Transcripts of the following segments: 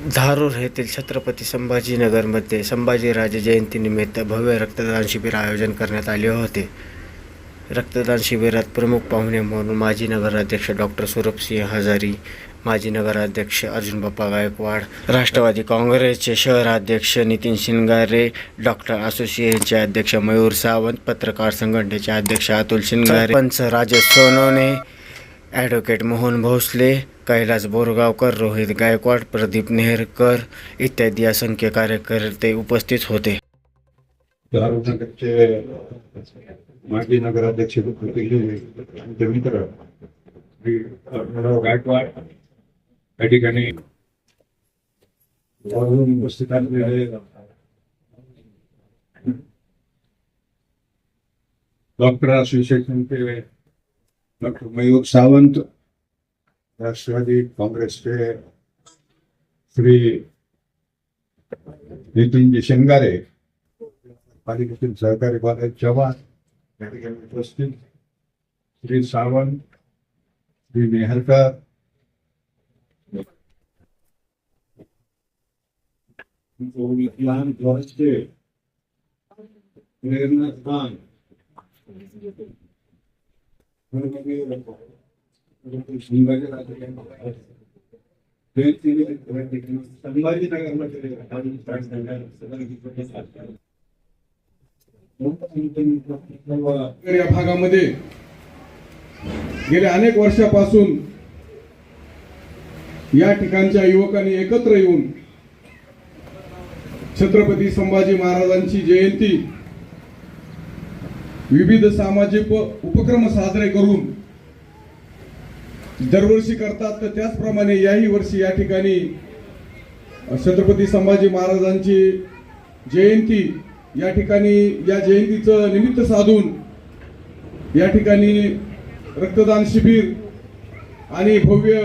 धारूर येथील छत्रपती संभाजीनगरमध्ये संभाजीराजे जयंतीनिमित्त भव्य रक्तदान शिबिर आयोजन करण्यात आले होते. रक्तदान शिबिरात प्रमुख पाहुणे म्हणून माजी नगराध्यक्ष डॉक्टर सुरभसिंह हजारी माजी नगराध्यक्ष अर्जुन बाप्पा गायकवाड राष्ट्रवादी काँग्रेसचे शहराध्यक्ष नितीन शिंगारे डॉक्टर असोसिएशनचे अध्यक्ष मयूर सावंत पत्रकार संघटनेचे अध्यक्ष अतुल शिंगारे पंच राजेश सोनवणे ॲडव्होकेट मोहन भोसले कैलास बोरगावकर रोहित गायकवाड प्रदीप नेहरकर इत्यादी असंख्य कार्यकर्ते उपस्थित होते. माजी नगराध्यक्ष मित्र गायकवाड या ठिकाणी उपस्थित डॉक्टर असोसिएशनचे डॉक्टर मयूर सावंत राष्ट्रवादी काँग्रेसचे श्री नितीनजी शेंगारे पालिकेतील सहकारी बालाजी चव्हाण या ठिकाणी उपस्थित श्री सावंत श्री नेहरकर लहान जॉर्जचे प्रेरणा खान या भागामध्ये गेल्या अनेक वर्षापासून या ठिकाणच्या युवकांनी एकत्र येऊन छत्रपती संभाजी महाराजांची जयंती विविध सामाजिक उपक्रम साजरे करून दरवर्षी करतात तर त्याचप्रमाणे याही वर्षी या ठिकाणी छत्रपती संभाजी महाराजांची जयंती या ठिकाणी या जयंतीचं निमित्त साधून या ठिकाणी रक्तदान शिबिर आणि भव्य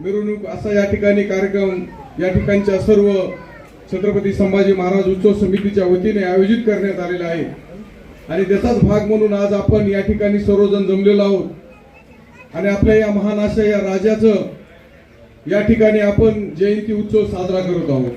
मिरवणूक असा या ठिकाणी कार्यक्रम या ठिकाणच्या सर्व छत्रपती संभाजी महाराज उत्सव समितीच्या वतीने आयोजित करण्यात आलेला आहे. आणि त्याचाच भाग म्हणून आज आपण या ठिकाणी सर्वजण जमलेलो आहोत. आणि आपल्या या महान अशा या राजाचं या ठिकाणी आपण जयंती उत्सव साजरा करत आहोत.